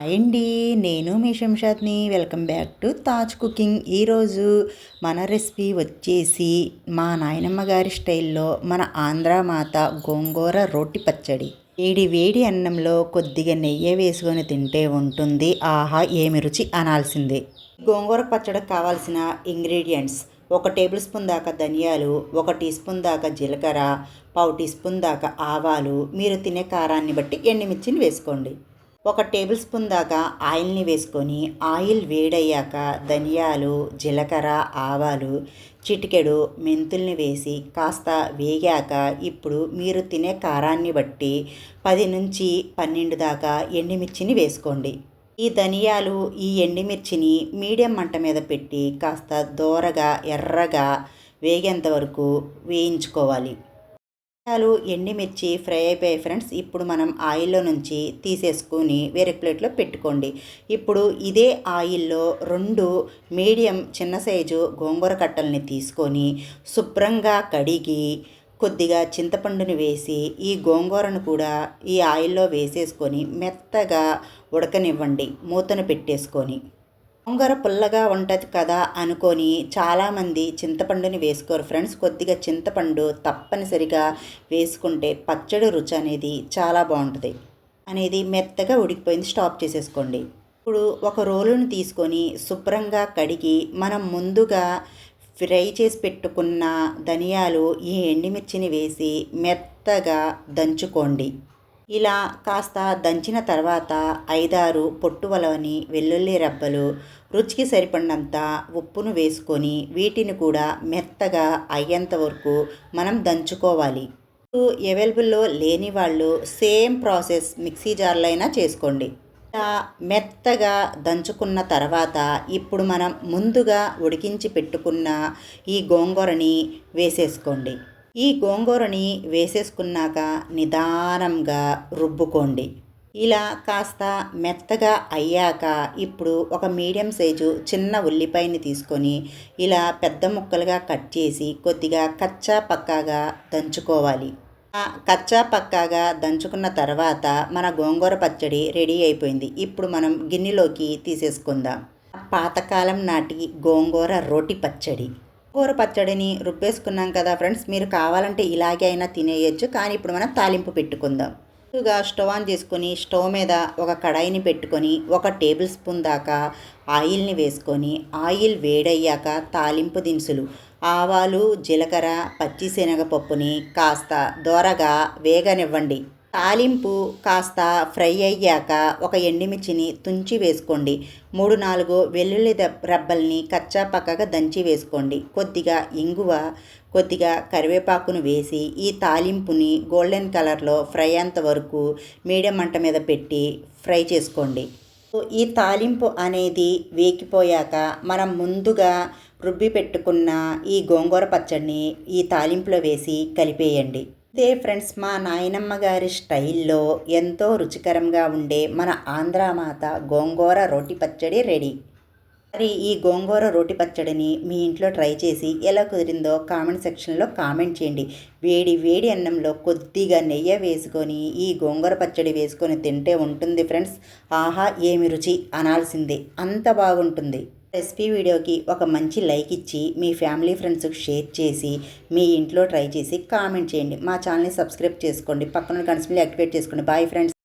అండి నేను మీ శంషాద్ని. Welcome back to Taj cooking. ఈరోజు మన రెసిపీ వచ్చేసి మా నాయనమ్మ గారి స్టైల్లో మన ఆంధ్ర మాత గోంగూర రోటి పచ్చడి. వేడి వేడి అన్నంలో కొద్దిగా నెయ్యి వేసుకొని తింటే ఉంటుంది. ఆహా ఏమి రుచి అనాల్సిందే. గోంగూర పచ్చడికి కావాల్సిన ఇంగ్రీడియంట్స్ ఒక టేబుల్ స్పూన్ దాకా ధనియాలు ఒక టీ స్పూన్ దాకా జీలకర్ర పావు టీ స్పూన్ దాకా ఆవాలు. మీరు తినే కారాన్ని బట్టి ఎండుమిర్చిని వేసుకోండి. ఒక టేబుల్ స్పూన్ దాకా ఆయిల్ని వేసుకొని ఆయిల్ వేడయ్యాక ధనియాలు జీలకర్ర ఆవాలు చిటికెడు మెంతుల్ని వేసి కాస్త వేగాక ఇప్పుడు మీరు తినే కారాన్ని బట్టి పది నుంచి పన్నెండు దాకా ఎండుమిర్చిని వేసుకోండి. ఈ ధనియాలు ఈ ఎండుమిర్చిని మీడియం మంట మీద పెట్టి కాస్త దోరగా ఎర్రగా వేగేంత వరకు వేయించుకోవాలి. ఆలు ఎండిమిర్చి ఫ్రై అయిపోయాయి ఫ్రెండ్స్. ఇప్పుడు మనం ఆయిల్లో నుంచి తీసేసుకుని వేరే ప్లేట్లో పెట్టుకోండి. ఇప్పుడు ఇదే ఆయిల్లో రెండు మీడియం చిన్న సైజు గోంగూర కట్టల్ని తీసుకొని శుభ్రంగా కడిగి కొద్దిగా చింతపండుని వేసి ఈ గోంగూరను కూడా ఈ ఆయిల్లో వేసేసుకొని మెత్తగా ఉడకనివ్వండి. మూతను పెట్టేసుకొని గోంగూర పుల్లగా ఉంటుంది కదా అనుకొని చాలామంది చింతపండుని వేసుకోరు. ఫ్రెండ్స్ కొద్దిగా చింతపండు తప్పనిసరిగా వేసుకుంటే పచ్చడి రుచి అనేది చాలా బాగుంటుంది అనేది మెత్తగా ఉడికిపోయింది. స్టాప్ చేసేసుకోండి. ఇప్పుడు ఒక రోలును తీసుకొని శుభ్రంగా కడిగి మనం ముందుగా ఫ్రై చేసి పెట్టుకున్న ధనియాలు ఈ ఎండిమిర్చిని వేసి మెత్తగా దంచుకోండి. ఇలా కాస్త దంచిన తర్వాత ఐదారు పొట్టువలని వెల్లుల్లి రబ్బలు రుచికి సరిపడినంత ఉప్పును వేసుకొని వీటిని కూడా మెత్తగా అయ్యేంత వరకు మనం దంచుకోవాలి. అవైలబుల్లో లేని వాళ్ళు సేమ్ ప్రాసెస్ మిక్సీ జార్లో అయినా చేసుకోండి. ఇలా మెత్తగా దంచుకున్న తర్వాత ఇప్పుడు మనం ముందుగా ఉడికించి పెట్టుకున్న ఈ గోంగూరని వేసేసుకోండి. ఈ గోంగూరని వేసేసుకున్నాక నిదానంగా రుబ్బుకోండి. ఇలా కాస్త మెత్తగా అయ్యాక ఇప్పుడు ఒక మీడియం సైజు చిన్న ఉల్లిపాయని తీసుకొని ఇలా పెద్ద ముక్కలుగా కట్ చేసి కొద్దిగా కచ్చా పక్కాగా దంచుకోవాలి. కచ్చా పక్కాగా దంచుకున్న తర్వాత మన గోంగూర పచ్చడి రెడీ అయిపోయింది. ఇప్పుడు మనం గిన్నెలోకి తీసేసుకుందాం. పాతకాలం నాటి గోంగూర రోటి పచ్చడి. కూర పచ్చడిని రుబ్బేసుకున్నాం కదా ఫ్రెండ్స్ మీరు కావాలంటే ఇలాగే అయినా తినేయచ్చు కానీ ఇప్పుడు మనం తాలింపు పెట్టుకుందాం. ముందుగా స్టవ్ ఆన్ చేసుకొని స్టవ్ మీద ఒక కడాయిని పెట్టుకొని ఒక టేబుల్ స్పూన్ దాకా ఆయిల్ని వేసుకొని ఆయిల్ వేడయ్యాక తాలింపు దినుసులు ఆవాలు జీలకర్ర పచ్చిశనగపప్పుని కాస్త దోరగా వేగనివ్వండి. తాలింపు కాస్త ఫ్రై అయ్యాక ఒక ఎండిమిర్చిని తుంచి వేసుకోండి. మూడు నాలుగు వెల్లుల్లి రబ్బల్ని కచ్చా పక్కగా దంచి వేసుకోండి. కొద్దిగా ఇంగువ కొద్దిగా కరివేపాకును వేసి ఈ తాలింపుని గోల్డెన్ కలర్లో ఫ్రై అంత వరకు మీడియం మంట మీద పెట్టి ఫ్రై చేసుకోండి. ఈ తాలింపు అనేది వేగిపోయాక మనం ముందుగా రుబ్బి పెట్టుకున్న ఈ గోంగూర పచ్చడిని ఈ తాలింపులో వేసి కలిపేయండి. ఇదే ఫ్రెండ్స్ మా నాయనమ్మ గారి స్టైల్లో ఎంతో రుచికరంగా ఉండే మన ఆంధ్రామాత గోంగూర రోటి పచ్చడి రెడీ. మరి ఈ గోంగూర రోటి పచ్చడిని మీ ఇంట్లో ట్రై చేసి ఎలా కుదిరిందో కామెంట్ సెక్షన్లో కామెంట్ చేయండి. వేడి వేడి అన్నంలో కొద్దిగా నెయ్యి వేసుకొని ఈ గోంగూర పచ్చడి వేసుకొని తింటే ఉంటుంది ఫ్రెండ్స్. ఆహా ఏమి రుచి? అనాల్సిందే. అంత బాగుంటుంది. రెసిపీ వీడియోకి ఒక మంచి లైక్ ఇచ్చి మీ ఫ్యామిలీ ఫ్రెండ్స్కి షేర్ చేసి మీ ఇంట్లో ట్రై చేసి కామెంట్ చేయండి. మా ఛానల్ని సబ్స్క్రైబ్ చేసుకోండి. పక్కన కన్సిబుల్ యాక్టివేట్ చేసుకోండి. Bye friends.